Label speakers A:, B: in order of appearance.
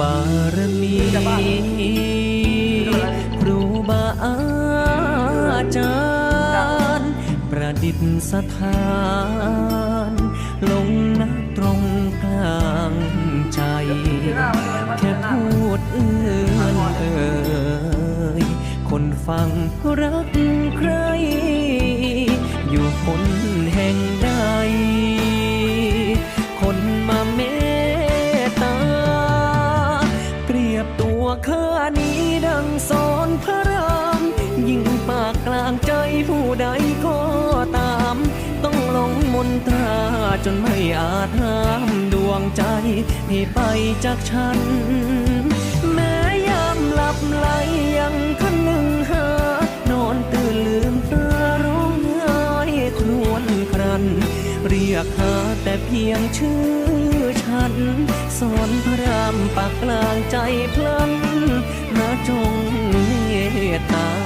A: บารมีครูบาอาจารย์ ประดิษฐาน ลงนักตรงกลางใจ แค่พูดเอื้อนเอ่ยคนฟังรักังสอนพระราม ยิ่งปากกลางใจผู้ใดก็ตาม ต้องลงมนตราจนไม่อาจห้ามดวงใจให้ไปจากฉัน แม้ยามหลับไหลยังคันหนึ่งหา นอนตื่นลืมตาร้องไห้ครวญครัน เรียกหาแต่เพียงชื่อฉันสอนพระามปากกลางใจพลันนาจงเมตตา